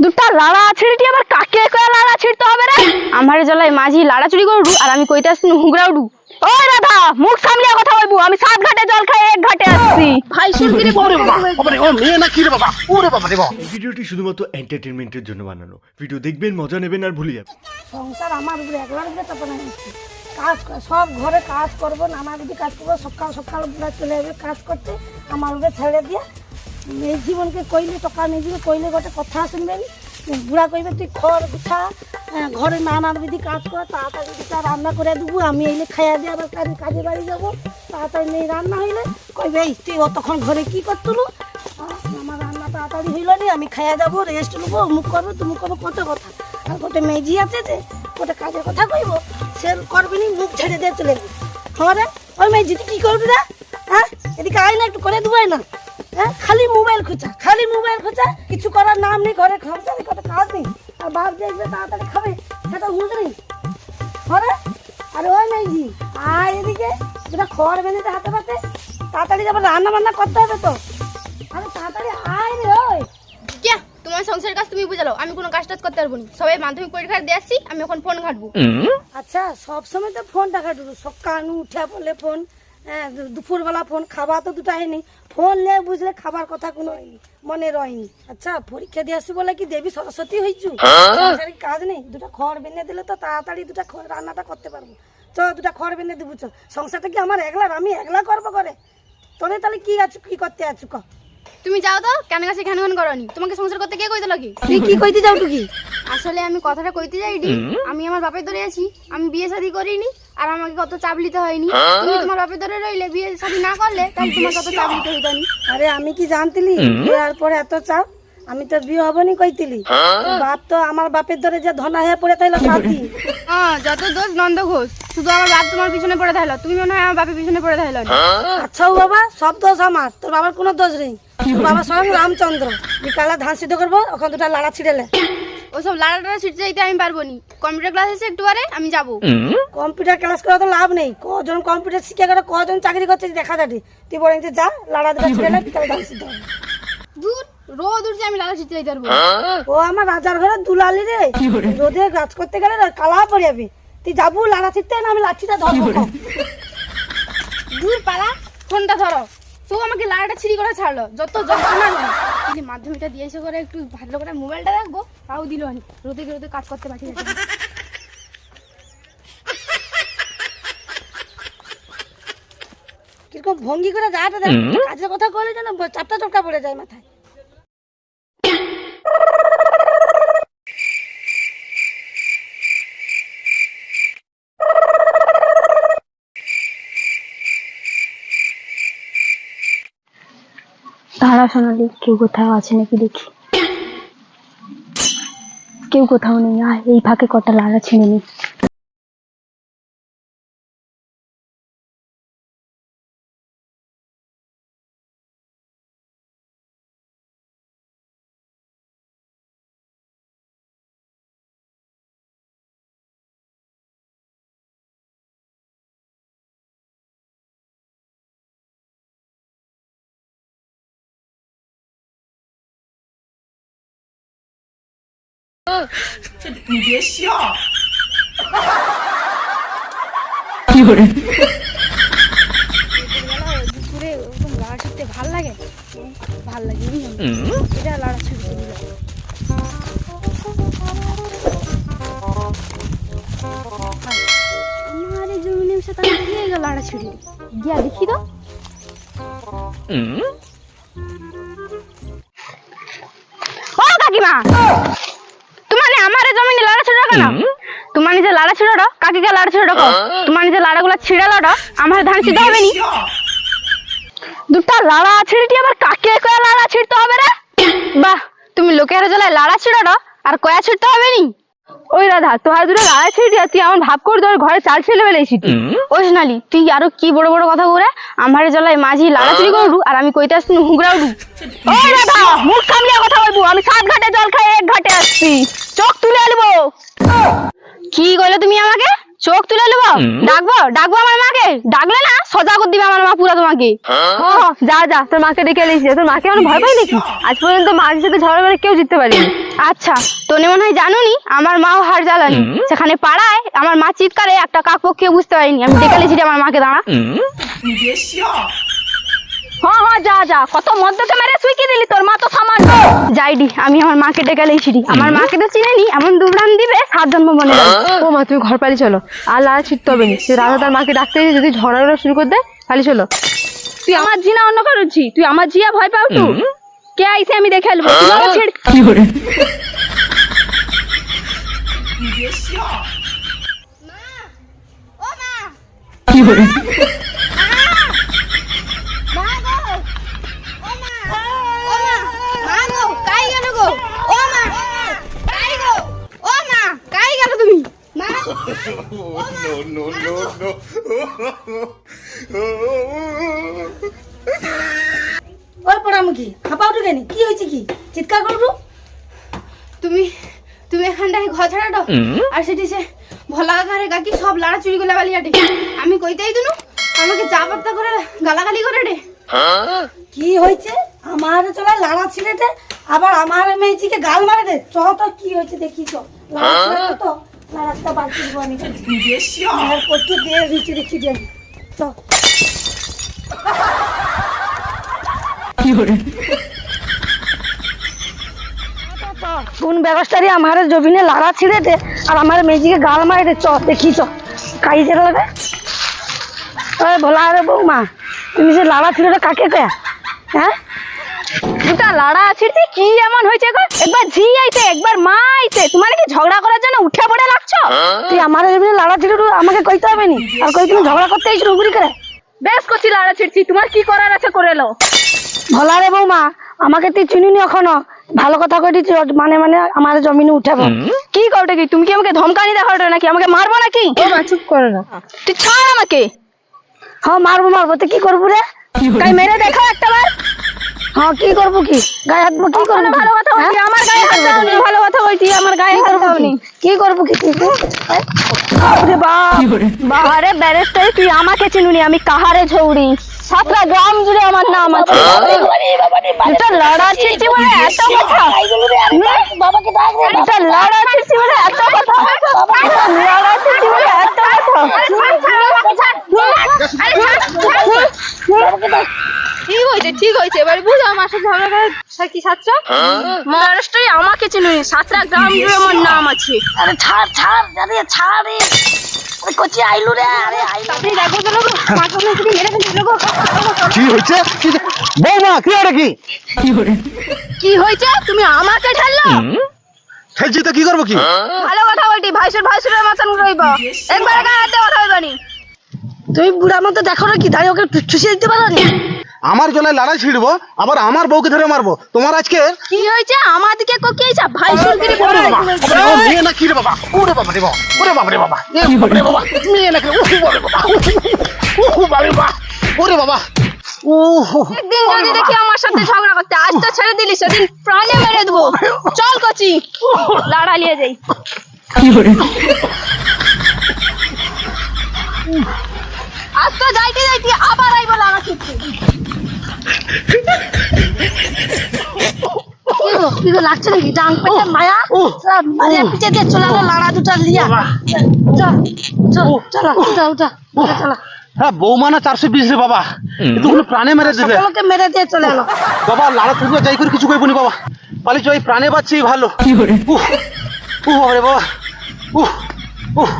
দুটা লাড়া ছিড়িটি আবার কাকে কয়া লাড়া ছিড়তে হবে রে? আমার জলাই মাঝি লাড়া চুরি করু আর আমি কইতে আসছি হুগরা উডু ও দাদা মুখ সামলিয়ে কথা বলব আমি সাত ঘাটে জল খাই এক ঘাটে আসছি। ভাই সুরগিরি ওরে বাবা বাবা রে ও মেয়ে না কি রে বাবা? ওরে বাবা রে বাবা। এই ভিডিওটি শুধুমাত্র এন্টারটেনমেন্টের জন্য বানানো। ভিডিও দেখবেন মজা নেবেন আর ভুলে যাবেন। সংসার আমার উপরে একবার উপরে তারপরে হচ্ছে কাজ কর- সব ঘরে কাজ করব নানা যদি কাজ করব সকাল সকাল চলে যাবে কাজ করতে। আমার উপরে ছেড়ে দিয়ে কইলে টাকা মেয়ে জীবন কইলে গোটে কথা শুনবেন। বুড়া কইবে তুই খড় গুছা হ্যাঁ, ঘরে নানান বিধি কাজ কর তাড়াতাড়ি দুটা রান্না করে দেবো আমি এলে খাইয়া দিয়ে আবার কাজে কাজে বাড়ি যাব তাড়াতাড়ি নেই রান্না হইলে। কইবে এই তুই অতক্ষণ ঘরে কি করতুলু? আমার রান্না তাড়াতাড়ি হইল নি আমি খাইয়া যাব রেস্ট নেব মুখ করব তুমি করব কত কথা। আর গোটে মেজি আছে যে গোটে কাজের কথা কইব সে করবি নি মুখ ছেড়ে দিয়ে চলে যাবে। হ্যাঁ রে ওই মেজি তুই কি করবি রে? হ্যাঁ এদিকে আয় না একটু করে দেবো না। হ্যাঁ খালি মোবাইল খোঁচা খালি মোবাইল খোঁচা কিছু করার নাম নেই ঘরে সংসারে কত কাজ নেই। আর বাপ দেখবে তাড়াতাড়ি খাবে সেটা হুঁশ নেই হরে আর ওই মেজি আয় এদিকে যেটা খড় বেঁধে দে হাতে পাতে তাড়াতাড়ি যাব রান্না বান্না করতে হবে তো। আরে তাড়াতাড়ি আয় রে ওই। কে তোমার সংসারের কাজ তুমি বুঝালো আমি কোনো কাজ টাজ করতে পারব না। সবাই মাধ্যমিক পরীক্ষা দিয়ে আসছি আমি এখন ফোন ঘাটবো। আচ্ছা সব সময় তো ফোনটা কাটবো সকাল উঠে বলে ফোন দুপুরবেলা ফোন খাবার তো দুটো হয়নি। ফোন নিয়ে বুঝলে খাবার কথা কোনো হয়নি মনে রয়নি। আচ্ছা পরীক্ষা দিয়ে আসি বলে কি দেবী সরস্বতী হয়েছু কাজ নেই দুটো খড় বেঁধে দিলে তো তাড়াতাড়ি দুটো খড়- রান্নাটা করতে পারব। চ দুটো খড় বেঁধে দেবো চ সংসারটা কি আমার একলার আমি একলা করব করে তোরে তাহলে কি আছো কি করতে আছো ক? তুমি যাও তো কেন কাছে ঘ্যান ঘ্যান করনি? তোমাকে সংসার করতে কে কইতে লাগে তুই কি কইতে যাও টুকি আসলে আমি কথাটা কইতে যাইনি। আমি আমার বাপের ধরে আছি আমি বিয়ে শাদী করিনি। আর আমাকে কত চাপ নিতে হয়নি। তুমি তোমার বাপের ধরে রইলে বিয়ে শাদী না করলে তাহলে তোমার কত চাপ নিতে হইতো আরে আমি কি জানতিলি? বিয়ার পরে এত চাপ? আমি তো বিয়ে হব নি কইতিলি তোর বাপ তো আমার বাপের ধরে যে ধনা হয়ে পড়ে তাইলো কাঁদি হ্যাঁ যত দোষ নন্দ ঘোষ শুধু আমার বাপ তোমার পিছনে পড়ে থাকল তুমি মনে হয় আমার বাপের পিছনে পড়ে থাকল আচ্ছা ও বাবা সব দোষ আমার। তোর বাবার কোনো দোষ নেই। তোর বাবা স্বয়ং রামচন্দ্র। বিকালে ধান সিদ্ধ করব ওখান দুটা লাড়া ছিঁড়েলে ওসব লাড়া টাড়া ছিটতে যাইতে আমি পারব নি। কম্পিউটার ক্লাস এসে একটু পরে আমি যাব। কম্পিউটার ক্লাস করে তো লাভ নেই। কজন কম্পিউটার শিখে গেলে কজন চাকরি করছে দেখা যাবে। তুই বলেন যে যা লাড়া দুটা ছিঁড়েলে বিকালে ধান সিদ্ধ হবে। দূর রোদ উঠছে আমি লাড়া ছিটতে যাইতে পারব ও আমার রাজার ঘরে দুলালি রে। রোদে কাজ করতে গেলে না কালা পড়ে যাবে। তুই যাব লাড়া ছিটতে না আমি লাঠিটা ধরবো। দূর পালা ফোনটা ধরো। তো আমাকে লাড়াটা ছিঁড়ি করে ছাড়লো যত যন্ত্রণা হলো যদি মাধ্যমিকটা এসে করে একটু ভালো করে মোবাইলটা রাখব তাও দিল আমি রোদে রোদে কাজ করতে পারছি। কীরকম ভঙ্গি করে যাটা দেখ কাজের কথা বলে যেন চাপটা চপটা পড়ে যায় মাথায়। দাঁড়া সোনালি কেউ কোথাও আছে নাকি দেখি? কেউ কোথাও নেই। আয়, এই ফাঁকে কটা লাড়া ছিঁড়ে নি দুপুরে ওরকম লাড়া ছিটতে ভালো লাগে ভালো লাগে এটা লাড়া ছিটতে বুঝলাম আমার এই জমি নিমিশে তাহলে দিয়ে গেল লাড়া ছিঁড়ে গিয়া দেখি তো ও কাকিমা তোমার আমার জমিনে লাড়া ছিঁড়ো কেন তোমার নিজে লাড়া ছিঁড়াটা কাকে কে লাড়া ছিঁড়ো তোমার নিজে লাড়াগুলো ছিঁড়ে লাড়ো আমার ধান ছিঁড়তে হবে নি। দুটা লাড়া ছিঁড়িটি আবার কাকে কয়া লাড়া ছিঁড়তে হবে রে? বাহ তুমি লোকের জ্বালায় লাড়া ছিঁড়াটা আর কয়া ছিঁড়তে হবে নি? ওই রাধা তোহার দুটো গাড়া ছিটি আর তুই এমন ভাব করে তোর ঘরে চাল ছেলে বেলেছি তুই ওই সোনালি তুই আরও কি বড় বড় কথা বলে? আমার জলায় মাঝি লাড়া চুরি করু আর আমি কইতে আসছি হুগরা উঠু ওই রাধা মুখ সামলিয়ে কথা বলব আমি সাত ঘাটে জল খাই এক ঘাটে আসছি। চোখ তুলে আলবো কি কইলে তুমি আমাকে? চোখ তুলে আলবো ডাকবো? ডাকবো আমার ডাকলে না সজা করে দিবে আমার মা পুরা তোমাকে। ও যা যা তোর মাকে ডেকে এলিয়েছি তোর মাকে আমার ভয় পাই নাকি? আজ পর্যন্ত মার সাথে ঝড় মেরে কেউ জিততে পারেনি। আচ্ছা তোনে মনে হয় জানুনি আমার মাও হার জ্বালানি। সেখানে পাড়ায় আমার মা চিৎকারে একটা কাকপক্ষে বুঝতে পারিনি। আমি ডেকে এলিছি আমার মাকে দাঁড়া। হ্যাঁ হ্যাঁ যা যা। কত মদ্যকে মেরে শুই কি দিলি? তোর মা তো সামান্য। যাইডি আমি আমার মাকে ডেকে লেছি আমার মাকে তো চিনেনি এমন দুবরান দিবে সাত জন্ম মনে ও মা তুমি ঘর পালি চলো। আর লাড়া ছিটতে হবে না। রাধা তার মাকে ডাকতে গিয়ে যদি ঝড়া শুরু করে দেয় পালি চলো। তুই আমার জি না অন্য কারোর জি তুই আমার জিয়া ভয় পাও তু? কে আইসে আমি দেখে আলবো? তুই বাবা ছেড় ওই পড়ামুখী হাঁপা উঠে কেন? কি হয়েছে কি? চিৎকার করব? তুমি তুমি এখানটায় ঘর ছাড়াটো আর সেটি সে ভোলা কাকারে কাকি সব লাড়া চুরি করে বালি আটে? আমি কইতেই দিনু? আমাকে চা পাত্তা করে গালাগালি করে রে। কি হয়েছে? আমার চলা লাড়া ছিলেটে আবার আমার মেয়েছিকে গাল মারে দে। চ তো কি হয়েছে দেখি তো লাড়া তো। লাড়াটা বাড়তি দিব আমি। করতে দিয়ে রিচি রিচি দিয়ে চ। কোন ব্যবস্থারই আমার জমিনে লাড়া ছিঁড়ে দে আর আমার মেজিকে গাল মারে দে। চ দেখি চ। কাই রে ওই ভোলা রে বৌমা তুমি যে লাড়া ছিঁড়ে কাকে কে হ্যাঁ? দুটা লাড়া আছে যে কি এমন হয়েছে গো? একবার ঝি আইছে একবার মা আইছে। তোমার কি ঝগড়া করার জন্য উঠে পড়ে লাগছো? তুই আমার জমিনে লাড়া ছিঁড়ে আমাকে কইতে হবে নি? আর কই তুমি ঝগড়া করতে এসে উগুরি করে? বেশ করছি লাড়া ছিড়ছি তোমার কি করার আছে করে লো ভোলা রে বৌমা আমাকে তুই চিনিনি এখনও? ভালো কথা কই দিচ্ছি মানে মানে আমার জমিনে উঠাবো কি করতে কি তুমি কি আমাকে ধমকানি দেখাটো নাকি? আমাকে মারবো নাকি? চুপ করো না। তুই ছাড় আমাকে। হ্যাঁ মারবো মারবো। তো কি করব রে? তাই মেরে দেখো একটা বার। হ্যাঁ কি করব কি? গায়ে হাত কি করব ভালো কথা বলছি হ্যাঁ? আমার গায়ে হাত দাওনি ভালো কথা বলছি আমার গায়ে কি হাত করব দাওনি কি? কি করব কি? তুই? হ্যাঁ? বাপ! বাহারে ব্যারেস্টার তুই আমাকে চিনুনি আমি কাহারে ঝৌড়ি সাতটা গ্রাম জুড়ে আমার নাম আছে। এটা লড়া ছিড়ছি বলে এত কথা? বাবাকে ডাক এটা বলে এত কথা? বলে এত কথা? ঠিক হয়েছে ঠিক হয়েছে। এবার বুঝো আমার সাথে ঝগড়া করে কি সাতটা মহারাষ্ট্রে আমাকে চিনুনি সাতটা গ্রাম জুড়ে আমার নাম আছে। আরে ছাড় ছাড় আরে ছাড় রে। আরে কোচি আইলু রে আরে আইলু আপনি দেখো তো লোক মাথা মুখে মেরে ফেলছে লোক কি হয়েছে? কি যে- বৌমা কি ওটা কি কি হয়েছে? তুমি আমাকে ঠেললো? ঠেলছি তো কি করব কি? ভালো কথা বলটি ভাইসুর ভাইসুরের মতন রইব। একবার গায়ে হাতে কথা হইবানি তুমি বুড়ার মতো দেখো না কি? দাঁড়িয়ে ওকে চুষিয়ে দিতে পারো না? আমার জলে লড়াই ছিড়বো আবার আমার বউকে ধরে মারবো। তোমার আজকে কি হয়েছে? আমার দিকে কোকিয়েছে ভাইসুর গিরি বড় বাবা, মেয়ে না কি রে বাবা? ওরে বাবা রে বাবা ওরে বাবা রে বাবা এ বাবা রে বাবা মেয়ে না কি উহু বাবা রে বাবা উহু বাবা রে বাবা ওরে বাবা। একদিন যদি দেখি আমার সাথে ঝগড়া করতে আজ তো ছেড়ে দিলি সেদিন প্রাণে মেরে দেবো। চল কচি। লাড়া নিয়ে যাই। আজ তো যাইতে যাইতে আবার আইবো লাড়া ছিটতে কি গো কি গো লাগছে নাকি? ডাং পেটে মায়া সব মারিয়া পিছে দিয়ে চলে গেল লাড়া দুটা লিয়া। চল চল চলো উঠা উঠা চলো। হ্যাঁ বৌমা না চারশো বিশ রে বাবা। এ কোনো প্রাণে মেরে দিবে। সকলকে মেরে দিয়ে চলে এলো বাবা লাড়া তুলবে যাই করে কিছু করব নি বাবা। পালিছ এই প্রাণে বাচ্ছি ভালো। উহ উহ বাবা বাবা। উহ উহ।